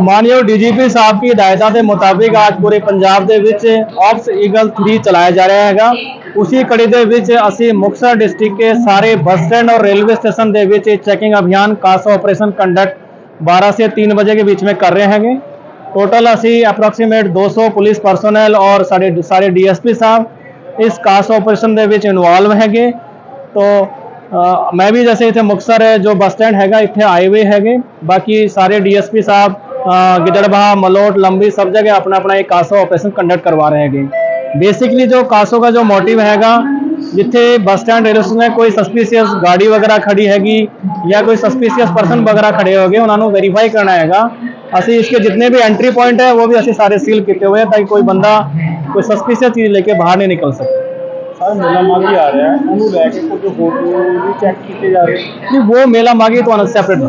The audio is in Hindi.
मान्य पी साहब की हिदायतों के मुताबिक आज पूरे पंजाब ऑफ़ ईगल थ्री चलाया जा रहा है उसी कड़ी के असी मुक्तसर डिस्ट्रिक्ट के सारे बस स्टैंड और रेलवे स्टेशन के चैकिंग अभियान कासा ऑपरेशन कंडक्ट बारह से तीन बजे के बीच में कर रहे हैं टोटल असी अप्रोक्सीमेट दो सौ पुलिस परसोनैल और साढ़े सारे डी एस पी साहब इस कास ऑपरेशन के इनवॉल्व हैं तो ਅ, ਮੈਂ ਵੀ ਜੈਸੇ ਇੱਥੇ ਮੁਕਤਸਰ ਜੋ ਬੱਸ ਸਟੈਂਡ ਹੈਗਾ ਇੱਥੇ ਆਏ ਹੋਏ ਹੈਗੇ ਬਾਕੀ ਸਾਰੇ ਡੀਐਸਪੀ ਸਾਹਿਬ ਅ, ਗਿੱਦੜਬਾਹਾ ਮਲੋਟ ਲੰਬੀ ਸਭ ਜਗ੍ਹਾ ਆਪਣਾ ਆਪਣਾ ਇਹ ਕਾਸੋ ਆਪਰੇਸ਼ਨ ਕੰਡਕਟ ਕਰਵਾ ਰਹੇ ਹੈਗੇ बेसिकली जो कासो का जो मोटिव हैगा जिथे बस स्टैंड रेलवे स्टेशन में कोई सस्पिशियस गाड़ी वगैरह खड़ी हैगी या कोई सस्पिशियस पर्सन वगैरह खड़े होगे उन्होंने वेरीफाई करना हैगा ਅਸੀਂ इसके जितने भी एंट्री पॉइंट है वो भी ਅਸੀਂ सारे सील किए हुए हैं ताकि कोई बंदा कोई सस्पिशियस चीज लेके बाहर नहीं निकल सके ਸਰ ਮੇਲਾ ਮਾਗੀ ਆ ਰਿਹਾ ਹੈ ਉਹਨੂੰ ਲੈ ਕੇ ਕੁਝ ਫੋਟੋ ਵੀ ਚੈੱਕ ਕੀਤੇ ਜਾ ਰਹੇ नहीं वो मेला मांगी तो सेपरेट